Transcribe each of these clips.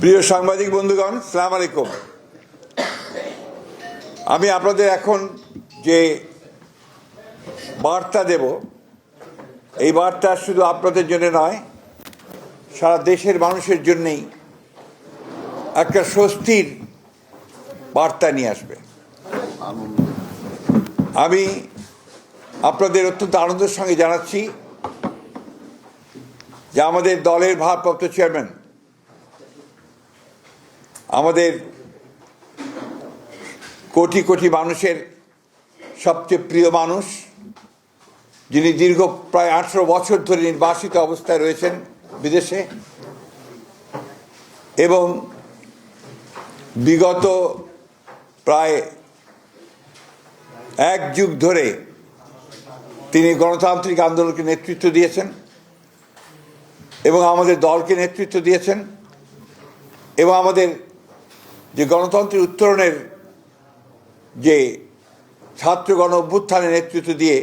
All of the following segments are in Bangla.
প্রিয় সাংবাদিক বন্ধুগণ, সালাম আলাইকুম। আমি আপনাদের এখন যে বার্তা দেব, এই বার্তা শুধু আপনাদের জন্য নয়, সারা দেশের মানুষের জন্যেই একটা স্বস্তির বার্তা নিয়ে আসবে। আমি আপনাদের অত্যন্ত আনন্দের সঙ্গে জানাচ্ছি যে আমাদের দলের ভারপ্রাপ্ত চেয়ারম্যান আমাদের কোটি কোটি মানুষের সবচেয়ে প্রিয় মানুষ, যিনি দীর্ঘ প্রায় আঠেরো বছর ধরে নির্বাসিত অবস্থায় রয়েছেন বিদেশে, এবং বিগত প্রায় এক যুগ ধরে তিনি গণতান্ত্রিক আন্দোলনকে নেতৃত্ব দিয়েছেন এবং আমাদের দলকে নেতৃত্ব দিয়েছেন এবং আমাদের যে গণতন্ত্রের উত্তরণের যে ছাত্র গণ অভ্যুত্থানের নেতৃত্ব দিয়ে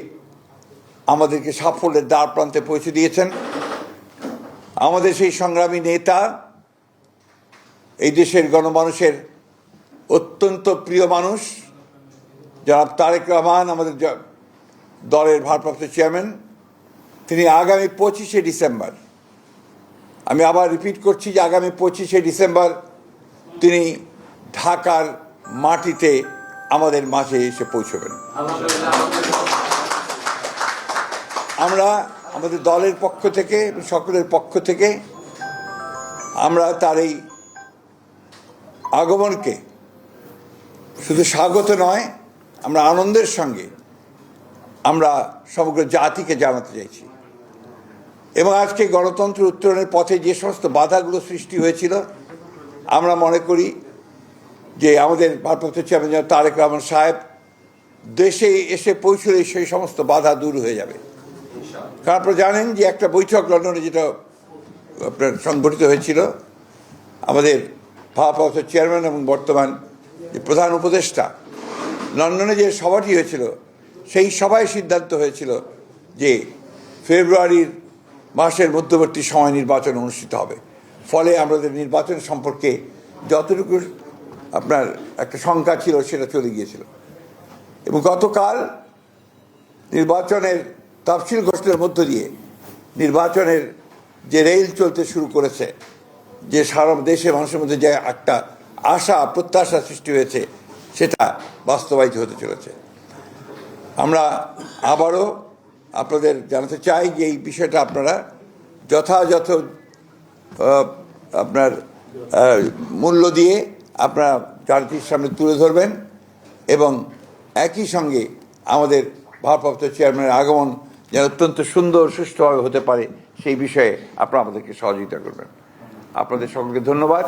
আমাদেরকে সাফল্যের দ্বার প্রান্তে পৌঁছে দিয়েছেন। আমাদের সেই সংগ্রামী নেতা, এই দেশের গণমানুষের অত্যন্ত প্রিয় মানুষ, জনাব তারেক রহমান, আমাদের দলের ভারপ্রাপ্ত চেয়ারম্যান। তিনি আগামী পঁচিশে ডিসেম্বর, আমি আবার রিপিট করছি যে আগামী পঁচিশে ডিসেম্বর তিনি ঢাকার মাটিতে আমাদের মাঝে এসে পৌঁছবেন। আমরা আমাদের দলের পক্ষ থেকে, সকলের পক্ষ থেকে আমরা তার এই আগমনকে শুধু স্বাগত নয়, আমরা আনন্দের সঙ্গে আমরা সমগ্র জাতিকে জানাতে চাইছি। এবং আজকে গণতন্ত্র উত্তরণের পথে যে সমস্ত বাধাগুলো সৃষ্টি হয়েছিল, আমরা মনে করি যে আমাদের ভারপ্রাপ্ত চেয়ারম্যান জনাব তারেক রহমান সাহেব দেশে এসে পৌঁছলে সেই সমস্ত বাধা দূর হয়ে যাবে। কারণ আপনারা জানেন যে একটা বৈঠক লন্ডনে যেটা আপনার সংগঠিত হয়েছিল আমাদের ভারপ্রাপ্ত চেয়ারম্যান এবং বর্তমান যে প্রধান উপদেষ্টা লন্ডনে যে সভাটি হয়েছিল সেই সভায় সিদ্ধান্ত হয়েছিল যে ফেব্রুয়ারির মাসের মধ্যবর্তী সময় নির্বাচন অনুষ্ঠিত হবে। ফলে আমাদের নির্বাচন সম্পর্কে যতটুকু আপনার একটা শঙ্কা ছিল, সেটা চলে গিয়েছিল। এবং গতকাল নির্বাচনের তফসিল ঘোষণার মধ্য দিয়ে নির্বাচনের যে রেল চলতে শুরু করেছে, যে সারা দেশে মানুষের মধ্যে যে একটা আশা, প্রত্যাশা সৃষ্টি হয়েছে, সেটা বাস্তবায়িত হতে চলেছে। আমরা আবারও আপনাদের জানাতে চাই যে এই বিষয়টা আপনারা যথাযথ আপনার মূল্য দিয়ে আপনারা জাতির সামনে তুলে ধরবেন এবং একই সঙ্গে আমাদের ভারপ্রাপ্ত চেয়ারম্যানের আগমন যেন অত্যন্ত সুন্দর, সুষ্ঠুভাবে হতে পারে সেই বিষয়ে আপনারা আমাদেরকে সহযোগিতা করবেন। আপনাদের সকলকে ধন্যবাদ।